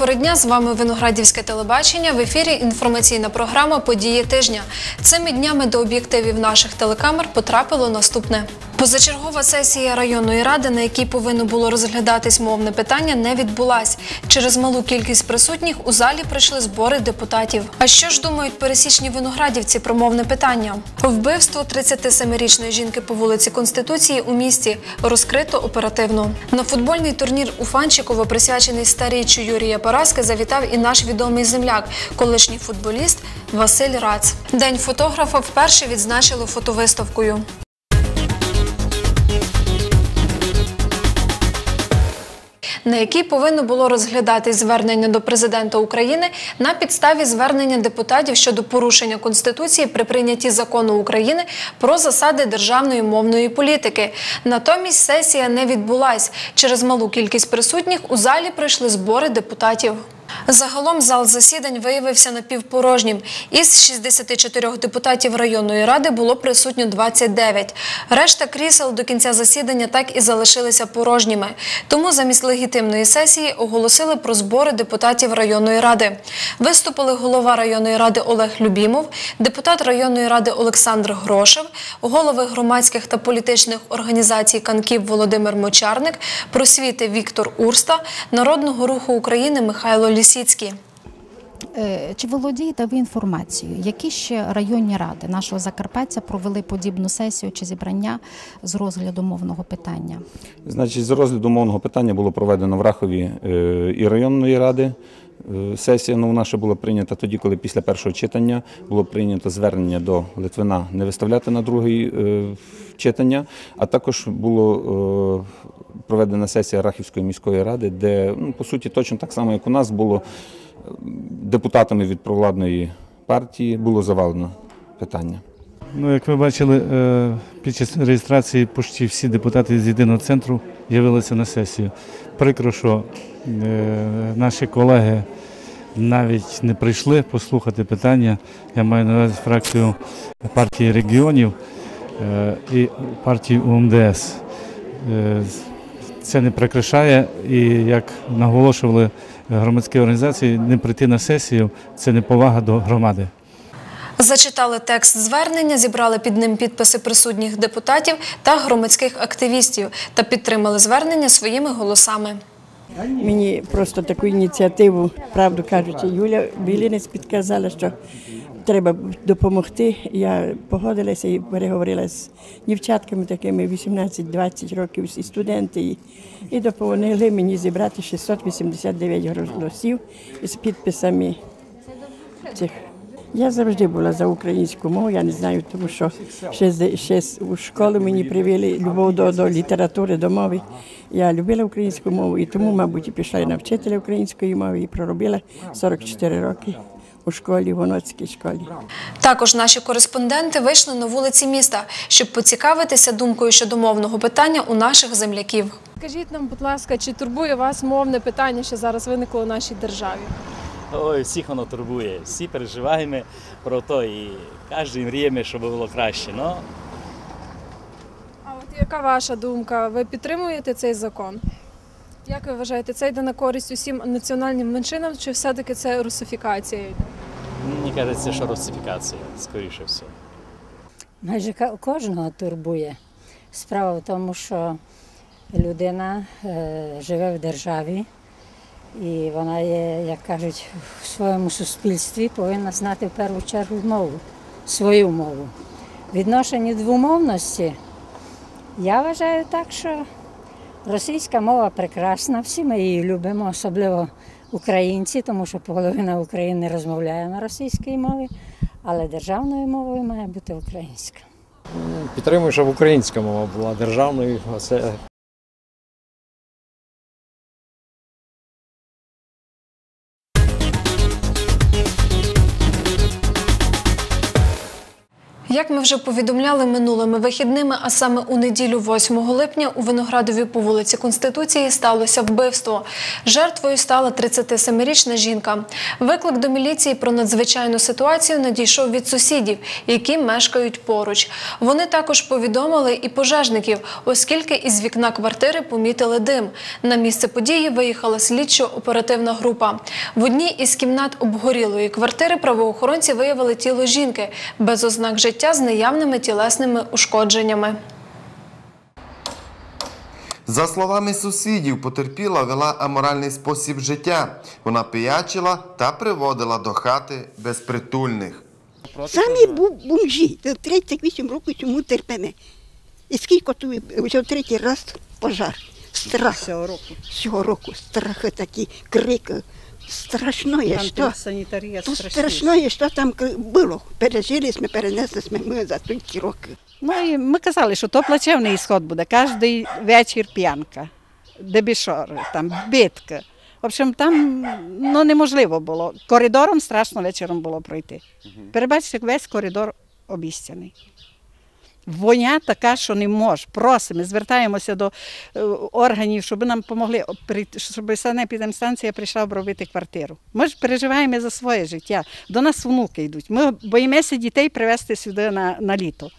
Дня. З вами Виноградівське телебачення. В ефірі інформаційна програма Події тижня. Цими днями до об'єктивів наших телекамер потрапило наступне. Позачергова сесія районної ради, на якій повинно було розглядатись мовне питання, не відбулась. Через малу кількість присутніх у залі прийшли збори депутатів. А що ж думають пересічні виноградівці про мовне питання? Вбивство 37-річної жінки по вулиці Конституції у місті розкрито оперативно. На футбольний турнір у Фанчиково, присвячений старіччю Юрія Параски, завітав і наш відомий земляк, колишній футболіст Василь Рац. День фотографа вперше відзначили фотовиставкою. На якій повинно було розглядати звернення до президента України на підставі звернення депутатів щодо порушення конституції при прийнятті закону України про засади державної мовної політики. Натомість сесія не відбулась через малу кількість присутніх. У залі прийшли збори депутатів. Загалом зал засідань виявився напівпорожнім. Із 64 депутатів районної ради було присутньо 29. Решта крісел до кінця засідання так і залишилися порожніми. Тому замість легітимної сесії оголосили про збори депутатів районної ради. Виступили голова районної ради Олег Любімов, депутат районної ради Олександр Грошев, голови громадських та політичних організацій Канків Володимир Мочарник, просвіти Віктор Урста, Народного руху України Михайло Лісіцький. Е, Чи володієте ви інформацією, які ще районні ради нашого Закарпаття провели подібну сесію чи зібрання з розгляду мовного питання? Значить, з розгляду мовного питання було проведено в Рахові е, і районної ради. Е, Сесія ну, вона ще була прийнята тоді, коли після першого читання було прийнято звернення до Литвина не виставляти на друге читання, а також було проведена сесія Рахівської міської ради, де ну, по суті точно так само, як у нас було депутатами від провладної партії, було завалено питання. Ну, як ви бачили, е, під час реєстрації почти всі депутати з єдиного центру з'явилися на сесію. Прикро, що е, наші колеги навіть не прийшли послухати питання. Я маю на увазі фракцію партії регіонів е, і партії УМДС. Це не прикрашає, і як наголошували громадські організації, не прийти на сесію це неповага до громади. Зачитали текст звернення, зібрали під ним підписи присутніх депутатів та громадських активістів та підтримали звернення своїми голосами. Мені просто таку ініціативу, правду кажучи, Юля Білінець підказала, що треба допомогти. Я погодилася і переговорила з дівчатками такими 18-20 років, всі студенти, і, і допомогли мені зібрати 689 голосів із підписами цих. Я завжди була за українську мову, я не знаю, тому що ще, з- ще з- у школу мені привели любов до, до літератури, до мови. Я любила українську мову і тому, мабуть, і пішла і на вчителя української мови і проробила 44 роки у школі, в Воноцькій школі. Також наші кореспонденти вийшли на вулиці міста, щоб поцікавитися думкою щодо мовного питання у наших земляків. Скажіть нам, будь ласка, чи турбує вас мовне питання, що зараз виникло у нашій державі? Ой, всіх воно турбує. Всі переживаємо про то і кожен мріємо, щоб було краще. Ну, А от яка ваша думка? Ви підтримуєте цей закон? Як ви вважаєте, це йде на користь усім національним меншинам, чи все-таки це русифікація? йде? мені кажеться, що русифікація, скоріше всього. Майже кожного турбує. Справа в тому, що людина е, живе в державі, і вона є, як кажуть, в своєму суспільстві повинна знати в першу чергу мову, свою мову. Відношенні двомовності я вважаю так, що російська мова прекрасна, всі ми її любимо, особливо українці, тому що половина України розмовляє на російській мові, але державною мовою має бути українська. Підтримую, щоб українська мова була державною. Це Як ми вже повідомляли минулими вихідними, а саме у неділю 8 липня у Виноградові по вулиці Конституції сталося вбивство. Жертвою стала 37-річна жінка. Виклик до міліції про надзвичайну ситуацію надійшов від сусідів, які мешкають поруч. Вони також повідомили і пожежників, оскільки із вікна квартири помітили дим. На місце події виїхала слідчо-оперативна група. В одній із кімнат обгорілої квартири правоохоронці виявили тіло жінки без ознак життя з наявними тілесними ушкодженнями. За словами сусідів, потерпіла вела аморальний спосіб життя. Вона пиячила та приводила до хати безпритульних. Самі бомжі. 38 років цьому терпимо. І скільки тут вже в третій раз пожар. Страх. Цього року. Цього року. Страхи такі, крики. Страшно є, що. Тут страшно що там було. Пережили ми, перенесли ми, ми за ті роки. Ну і ми казали, що то плачевний ісход буде. Кожний вечір п'янка, дебішори, там битка. В общем, там ну, неможливо було. Коридором страшно вечором було пройти. Перебачте, весь коридор обіцяний. Воня така, що не може. Просимо, звертаємося до е, органів, щоб нам допомогли, щоб санепідемстанція прийшла обробити квартиру. Ми ж переживаємо за своє життя. До нас внуки йдуть. Ми боїмося дітей привезти сюди на, на літо.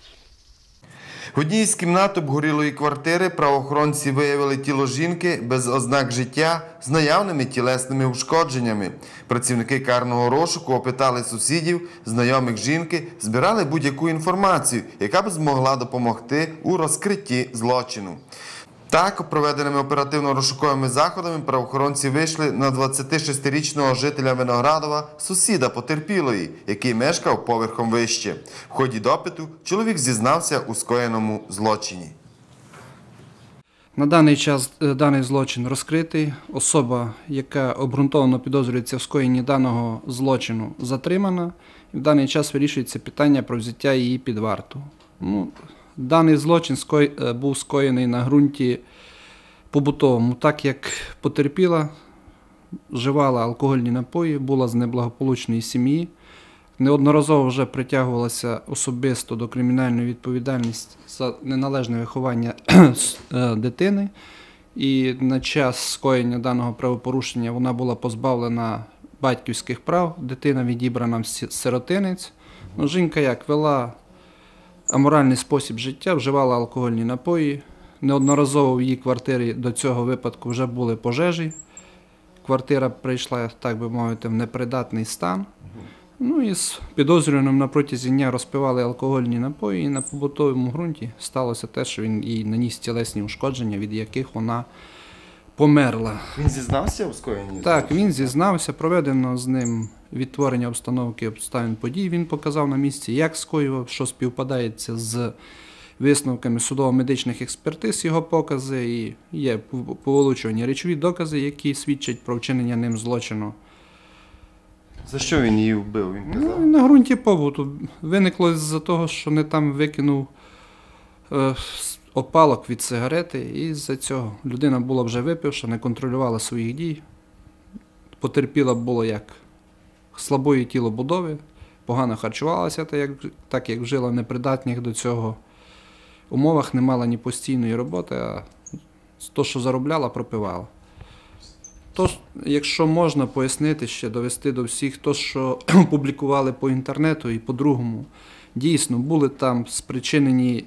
В одній з кімнат обгорілої квартири правоохоронці виявили тіло жінки без ознак життя з наявними тілесними ушкодженнями. Працівники карного розшуку опитали сусідів, знайомих жінки, збирали будь-яку інформацію, яка б змогла допомогти у розкритті злочину. Так, проведеними оперативно-розшуковими заходами правоохоронці вийшли на 26-річного жителя Виноградова, сусіда потерпілої, який мешкав поверхом вище. В ході допиту чоловік зізнався у скоєному злочині. На даний час е, даний злочин розкритий. Особа, яка обґрунтовано підозрюється в скоєнні даного злочину, затримана. І в даний час вирішується питання про взяття її під варту. Ну, даний злочин е, був скоєний на ґрунті побутовому, так як потерпіла, вживала алкогольні напої, була з неблагополучної сім'ї. Неодноразово вже притягувалася особисто до кримінальної відповідальності за неналежне виховання е, дитини. І на час скоєння даного правопорушення вона була позбавлена батьківських прав, дитина відібрана сиротинець. Ну, жінка як вела аморальний спосіб життя, вживала алкогольні напої. Неодноразово в її квартирі до цього випадку вже були пожежі. Квартира прийшла, так би мовити, в непридатний стан. Ну і з підозрюваним на протязі дня розпивали алкогольні напої, і на побутовому ґрунті сталося те, що він їй наніс тілесні ушкодження, від яких вона померла. Він зізнався у скоєнні? Так, він зізнався, проведено з ним відтворення обстановки обставин подій. Він показав на місці, як скоював, що співпадається з висновками судово-медичних експертиз його покази, і є пов- поволочувані речові докази, які свідчать про вчинення ним злочину. За що він її вбив? Він Ну, на ґрунті побуту виникло з-за того, що не там викинув е, опалок від сигарети, і з-за цього людина була вже випивша, не контролювала своїх дій. Потерпіла було як слабої тілобудови, погано харчувалася, так як, так як жила непридатних до цього умовах, не мала ні постійної роботи, а то, що заробляла, пропивала. Тож, якщо можна пояснити ще, довести до всіх, то, що публікували по інтернету і по-другому, дійсно були там спричинені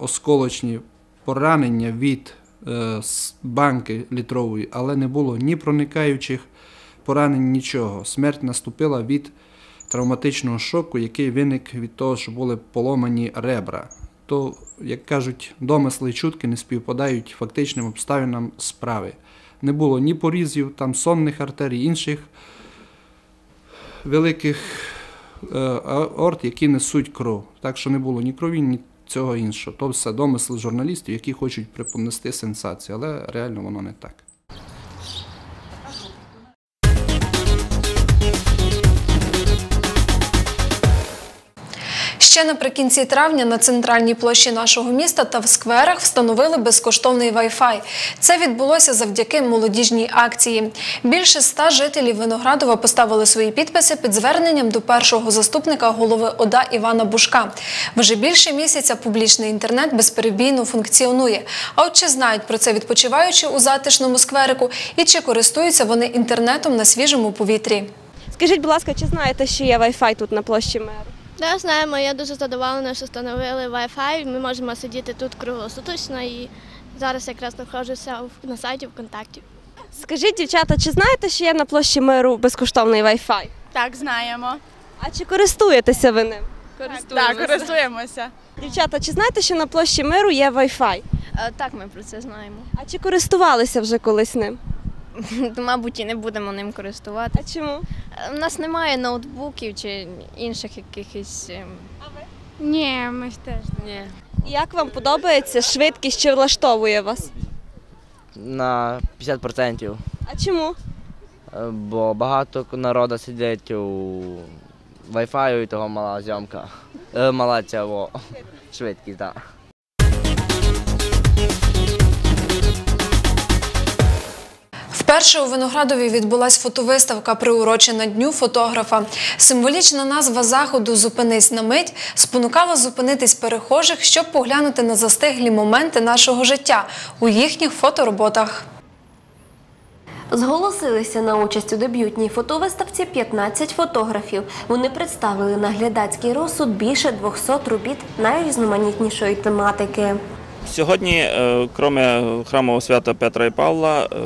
осколочні поранення від е, банки літрової, але не було ні проникаючих поранень, нічого. Смерть наступила від травматичного шоку, який виник від того, що були поломані ребра. То, як кажуть, домисли і чутки не співпадають фактичним обставинам справи. Не було ні порізів, там сонних артерій, інших великих е, аорт, які несуть кров. Так що не було ні крові, ні цього іншого. То все домисли журналістів, які хочуть припонести сенсацію, але реально воно не так. Ще наприкінці травня на центральній площі нашого міста та в скверах встановили безкоштовний Wi-Fi. Це відбулося завдяки молодіжній акції. Більше ста жителів Виноградова поставили свої підписи під зверненням до першого заступника голови ОДА Івана Бушка. Вже більше місяця публічний інтернет безперебійно функціонує. А от чи знають про це відпочиваючи у затишному скверику і чи користуються вони інтернетом на свіжому повітрі? Скажіть, будь ласка, чи знаєте, що є Wi-Fi тут на площі меру? Да, знаємо, я дуже задоволена, що встановили Wi-Fi. Ми можемо сидіти тут круглосуточно і зараз якраз знаходжуся на сайті ВКонтакті. Скажіть, дівчата, чи знаєте, що є на площі миру безкоштовний Wi-Fi? Так, знаємо. А чи користуєтеся ви ним? Так, користуємося. Дівчата, чи знаєте, що на площі миру є Wi-Fi? Так, ми про це знаємо. А чи користувалися вже колись ним? Мабуть, і не будемо ним користуватися. А чому? У нас немає ноутбуків чи інших якихось. ем, Ні, ми ж теж. Ні. Як вам подобається швидкість, чи влаштовує вас? На 50%. А чому? Е, Бо багато народу сидить у Wi-Fi і того мала зйомка. Е, Мала ця швидкість, так. Вперше у Виноградові відбулась фотовиставка, приурочена дню фотографа. Символічна назва заходу Зупинись на мить спонукала зупинитись перехожих, щоб поглянути на застиглі моменти нашого життя у їхніх фотороботах. Зголосилися на участь у дебютній фотовиставці 15 фотографів. Вони представили на глядацький розсуд більше 200 робіт найрізноманітнішої тематики. Сьогодні, е, крім храмового свята Петра і Павла, е,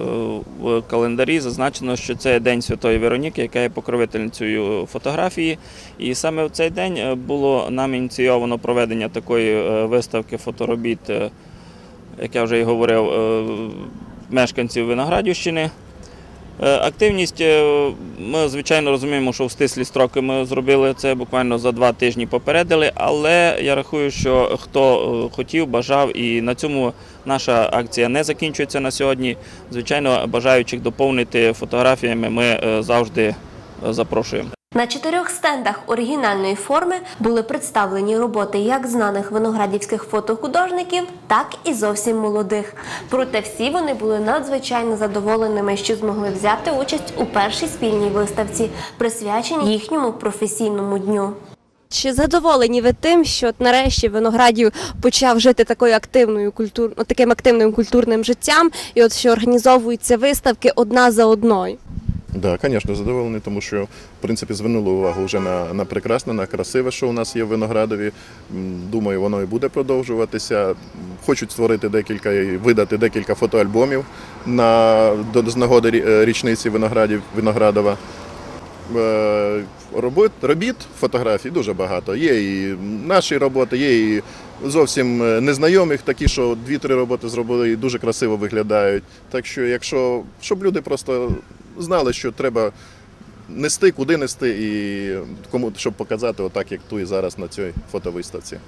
в календарі зазначено, що це День Святої Вероніки, яка є покровительницею фотографії. І саме в цей день е, було нам ініційовано проведення такої виставки фоторобіт, як я вже і говорив, мешканців Виноградівщини. Е, Активність е, ми звичайно розуміємо, що в стислі строки ми зробили це буквально за два тижні попередили, але я рахую, що хто е, хотів, бажав, і на цьому наша акція не закінчується на сьогодні. Звичайно, бажаючих доповнити фотографіями ми завжди запрошуємо. На чотирьох стендах оригінальної форми були представлені роботи як знаних виноградівських фотохудожників, так і зовсім молодих. Проте всі вони були надзвичайно задоволеними, що змогли взяти участь у першій спільній виставці, присвяченій їхньому професійному дню. Чи задоволені ви тим, що нарешті Виноградів почав жити такою активною культур... ну, таким активним культурним життям, і от що організовуються виставки одна за одною? Так, да, звісно, задоволений, тому що в принципі звернули увагу вже на, на прекрасне, на красиве, що у нас є в Виноградові. Думаю, воно і буде продовжуватися. Хочуть створити декілька і видати декілька фотоальбомів на до з нагоди е, річниці виноградів Виноградова. Е, Робот, робіт фотографій дуже багато. Є і наші роботи, є і зовсім е, незнайомих, такі, що дві-три роботи зробили і дуже красиво виглядають. Так що, якщо щоб люди просто знали, що треба нести, куди нести, і кому щоб показати, отак як ту і зараз на цій фотовиставці.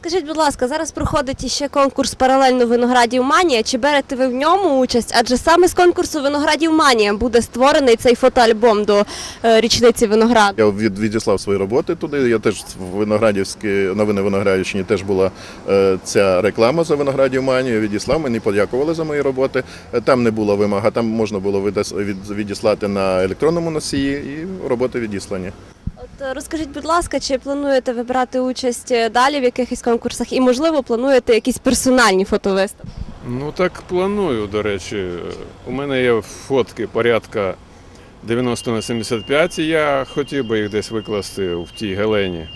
Скажіть, будь ласка, зараз проходить іще конкурс паралельно Виноградів Манія. Чи берете ви в ньому участь? Адже саме з конкурсу Виноградів Манія буде створений цей фотоальбом до е, річниці винограду. Я від, відіслав свої роботи туди. Я теж в Виноградівській новини Виноградівщині теж була е, ця реклама за Виноградів Манію. Відіслав, мені подякували за мої роботи. Е, Там не було вимога, там можна було відіслати на електронному носії, і роботи відіслані. Е, розкажіть, будь ласка, чи плануєте ви брати участь е, далі в якихось конкурсах і, можливо, плануєте якісь персональні фотовиставки? Ну так планую, до речі. У мене є фотки порядка 90 на 75, і я хотів би їх десь викласти в тій галені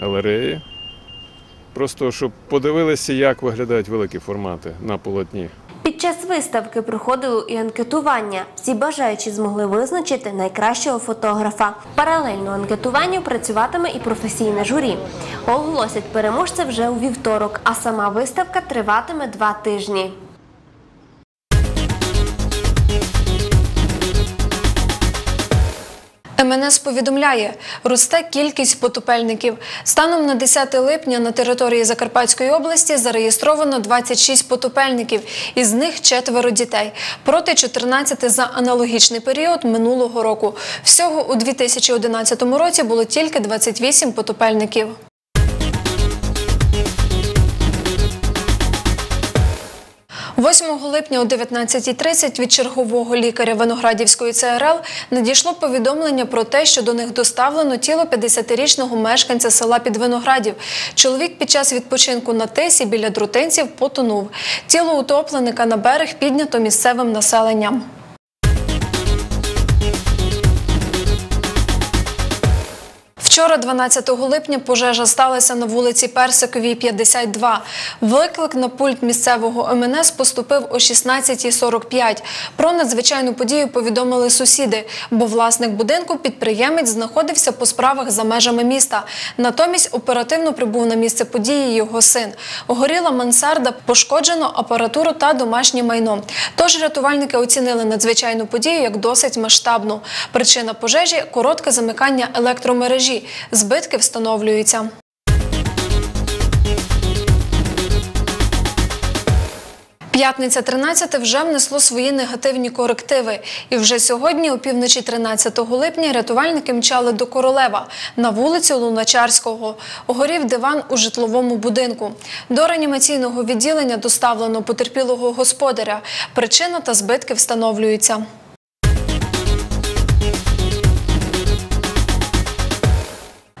галереї. Просто щоб подивилися, як виглядають великі формати на полотні. Під час виставки проходило і анкетування. Всі бажаючі змогли визначити найкращого фотографа. Паралельно анкетуванню працюватиме і професійне журі. Оголосять переможця вже у вівторок, а сама виставка триватиме два тижні. МНС повідомляє, росте кількість потопельників. Станом на 10 липня на території Закарпатської області зареєстровано 26 потопельників, із них четверо дітей, проти 14 за аналогічний період минулого року. Всього у 2011 році було тільки 28 потопельників. 8 липня о 19.30 від чергового лікаря Виноградівської ЦРЛ надійшло повідомлення про те, що до них доставлено тіло 50-річного мешканця села Підвиноградів. Чоловік під час відпочинку на тисі біля друтинців потонув. Тіло утопленика на берег піднято місцевим населенням. Вчора, 12 липня, пожежа сталася на вулиці Персиковій, 52. Виклик на пульт місцевого МНС поступив о 16.45. Про надзвичайну подію повідомили сусіди, бо власник будинку підприємець знаходився по справах за межами міста. Натомість оперативно прибув на місце події його син. Горіла мансарда, пошкоджено апаратуру та домашнє майно. Тож рятувальники оцінили надзвичайну подію як досить масштабну. Причина пожежі коротке замикання електромережі. Збитки встановлюються. П'ятниця 13 вже внесло свої негативні корективи. І вже сьогодні, о півночі 13 липня, рятувальники мчали до Королева на вулицю Луначарського. Горів диван у житловому будинку. До реанімаційного відділення доставлено потерпілого господаря. Причина та збитки встановлюються.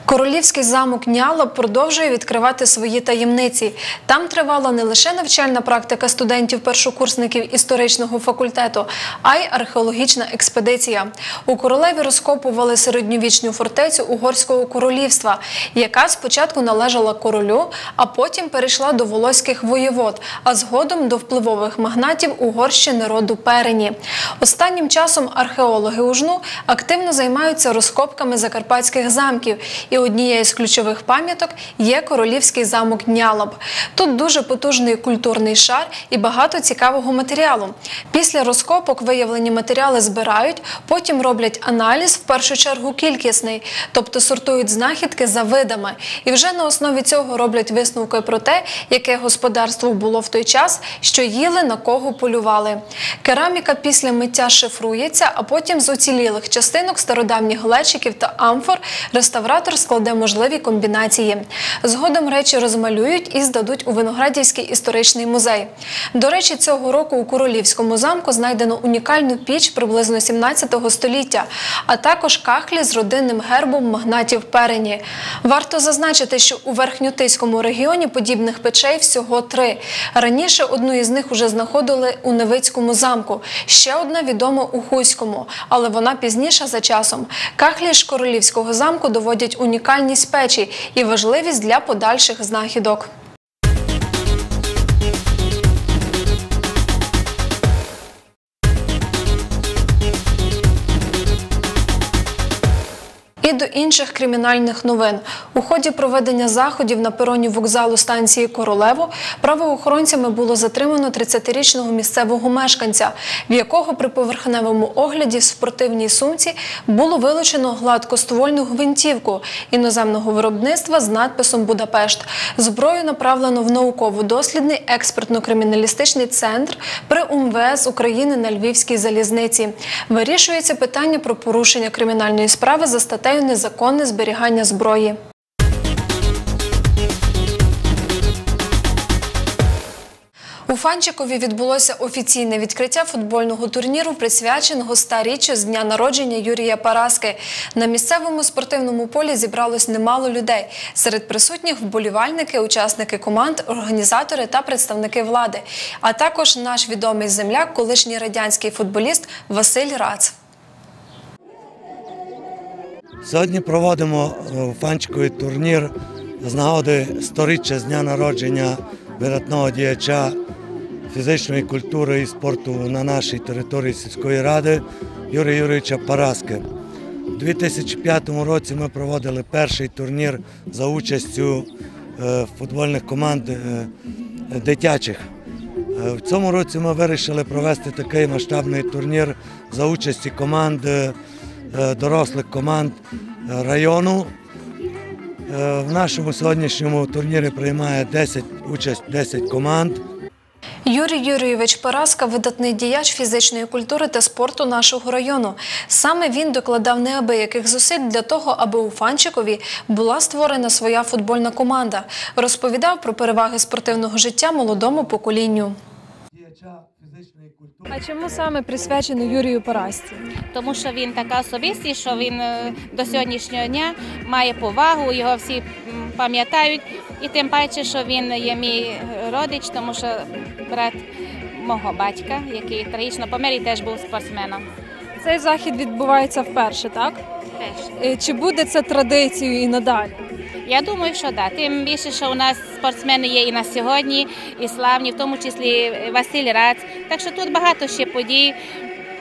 Королівський замок Няла продовжує відкривати свої таємниці. Там тривала не лише навчальна практика студентів-першокурсників історичного факультету, а й археологічна експедиція. У королеві розкопували середньовічну фортецю Угорського королівства, яка спочатку належала королю, а потім перейшла до волоських воєвод, а згодом до впливових магнатів Угорщини роду Перені. Останнім часом археологи УЖНУ активно займаються розкопками закарпатських замків. І однією з ключових пам'яток є королівський замок Нялоб. Тут дуже потужний культурний шар і багато цікавого матеріалу. Після розкопок виявлені матеріали збирають, потім роблять аналіз, в першу чергу кількісний, тобто сортують знахідки за видами. І вже на основі цього роблять висновки про те, яке господарство було в той час, що їли, на кого полювали. Кераміка після миття шифрується, а потім з уцілілих частинок стародавніх глечиків та амфор реставратор складе можливі комбінації. Згодом речі розмалюють і здадуть у Виноградівський історичний музей. До речі, цього року у Королівському замку знайдено унікальну піч приблизно 17 століття, а також кахлі з родинним гербом магнатів Перені. Варто зазначити, що у Верхньотиському регіоні подібних печей всього три. Раніше одну із них уже знаходили у Невицькому замку, ще одна відома у Хуському, але вона пізніша за часом. Кахлі ж Королівського замку доводять унікальність печі і важливість для подальших знахідок. І до інших кримінальних новин. У ході проведення заходів на пероні вокзалу станції Королево правоохоронцями було затримано 30-річного місцевого мешканця, в якого при поверхневому огляді в спортивній сумці було вилучено гладкоствольну гвинтівку іноземного виробництва з надписом Будапешт. Зброю направлено в науково-дослідний експертно-криміналістичний центр при УМВС України на Львівській залізниці. Вирішується питання про порушення кримінальної справи за статтею незаконне зберігання зброї. У Фанчикові відбулося офіційне відкриття футбольного турніру, присвяченого 100-річчю з дня народження Юрія Параски. На місцевому спортивному полі зібралось немало людей. Серед присутніх вболівальники, учасники команд, організатори та представники влади, а також наш відомий земляк, колишній радянський футболіст Василь Рац. Сьогодні проводимо е, фанчиковий турнір з нагоди сторіччя з дня народження видатного діяча фізичної культури і спорту на нашій території сільської ради Юрія Юрійовича Параски. У 2005 році ми проводили перший турнір за участю е, футбольних команд е, дитячих. В цьому році ми вирішили провести такий масштабний турнір за участі команд дорослих команд е, району. Е, В нашому сьогоднішньому турнірі приймає 10 участь 10 команд. Юрій Юрійович Параска видатний діяч фізичної культури та спорту нашого району. Саме він докладав неабияких зусиль для того, аби у Фанчикові була створена своя футбольна команда. Розповідав про переваги спортивного життя молодому поколінню. А чому саме присвячено Юрію Парасті? тому що він така особистість, що він е, до сьогоднішнього дня має повагу, його всі пам'ятають, і тим паче, що він є мій родич, тому що брат мого батька, який трагічно помер і теж був спортсменом. Цей захід відбувається вперше, так? Теж. Е, Чи буде це традицією і надалі? Я думаю, що так. Тим більше, що у нас спортсмени є і на сьогодні, і славні, в тому числі Василь Рац. Так що тут багато ще подій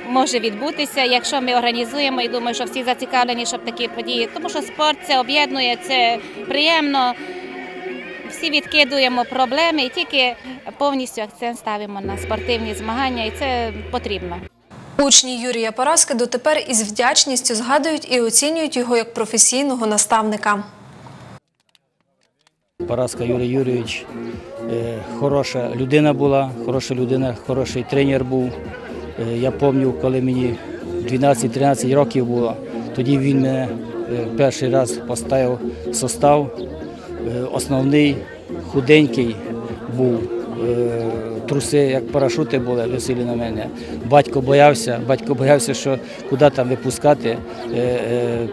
може відбутися, якщо ми організуємо і думаю, що всі зацікавлені, щоб такі події. Тому що спорт це об'єднує, це приємно. Всі відкидуємо проблеми і тільки повністю акцент ставимо на спортивні змагання, і це потрібно. Учні Юрія Параски дотепер із вдячністю згадують і оцінюють його як професійного наставника. Параска Юрій Юрійович е, хороша людина була, хороша людина, хороший тренер був. Е, Я пам'ятаю, коли мені 12-13 років було, тоді він мене е, перший раз поставив состав. Основний худенький був. Труси, як парашути були, висіли на мене. Батько боявся, батько боявся, що куди там випускати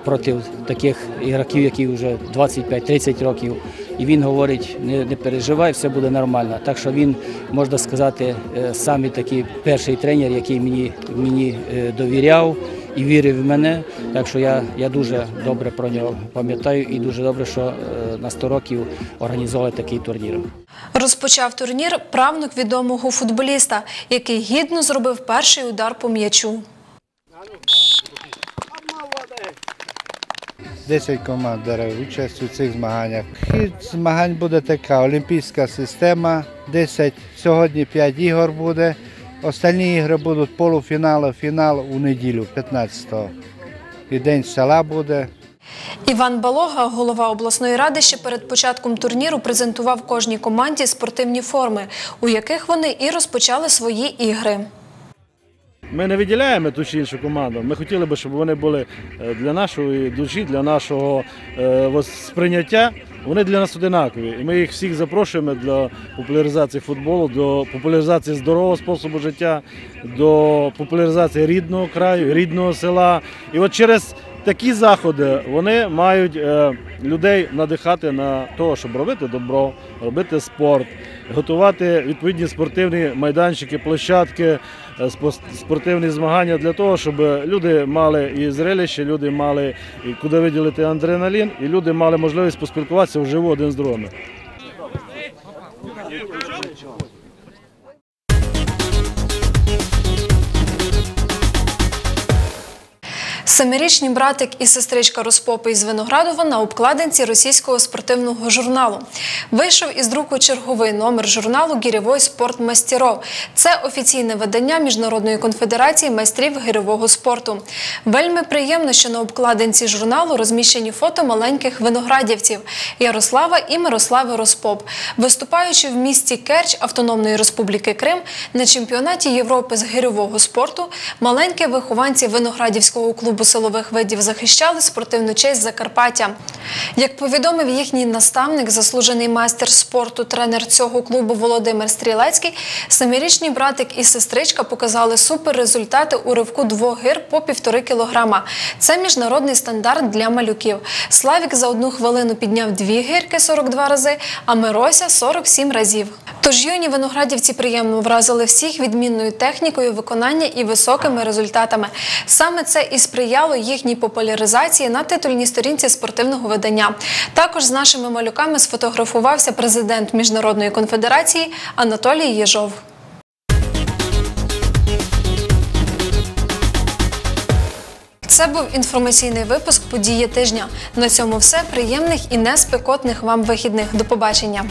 проти таких ігроків, які вже 25-30 років. І він говорить, не, не переживай, все буде нормально. Так що він, можна сказати, е, самий такий перший тренер, який мені, мені е, довіряв і вірив в мене. Так що я, я дуже добре про нього пам'ятаю і дуже добре, що е, на 100 років організували такий турнір. Розпочав турнір правнук відомого футболіста, який гідно зробив перший удар по м'ячу. 10 команд бере участь у цих змаганнях. Хід змагань буде така: олімпійська система, 10, сьогодні 5 ігор буде. Останні ігри будуть полуфінали, фінал у неділю, 15-го. І день села буде. Іван Балога, голова обласної ради, ще перед початком турніру презентував кожній команді спортивні форми, у яких вони і розпочали свої ігри. Ми не виділяємо ту чи іншу команду. Ми хотіли б, щоб вони були е, для нашої душі, для нашого е, сприйняття. Вони для нас одинакові. І ми їх всіх запрошуємо для популяризації футболу, до популяризації здорового способу життя, до популяризації рідного краю, рідного села. І от через такі заходи вони мають е, людей надихати на те, щоб робити добро, робити спорт, готувати відповідні спортивні майданчики, площадки, е, спортивні змагання для того, щоб люди мали і зрелище, люди мали і куди виділити адреналін, і люди мали можливість поспілкуватися вживу один з другими. Семирічний братик і сестричка Розпопи із Виноградова на обкладинці російського спортивного журналу. Вийшов із друку черговий номер журналу Гірєвой спортмастеров». Це офіційне видання Міжнародної конфедерації майстрів гирьового спорту. Вельми приємно, що на обкладинці журналу розміщені фото маленьких виноградівців Ярослава і Мирослави Розпоп, виступаючи в місті Керч Автономної Республіки Крим на чемпіонаті Європи з гирьового спорту. Маленькі вихованці виноградівського клубу силових видів захищали спортивну честь Закарпаття. Як повідомив їхній наставник, заслужений майстер спорту, тренер цього клубу Володимир Стрілецький, семирічний братик і сестричка показали суперрезультати у ривку двох гир по півтори кілограма. Це міжнародний стандарт для малюків. Славік за одну хвилину підняв дві гирки 42 рази, а Мирося 47 разів. Тож юні виноградівці приємно вразили всіх відмінною технікою виконання і високими результатами. Саме це і сприяло їхній популяризації на титульній сторінці спортивного видання. Також з нашими малюками сфотографувався президент Міжнародної конфедерації Анатолій Єжов. Це був інформаційний випуск події тижня. На цьому все. Приємних і неспекотних вам вихідних. До побачення.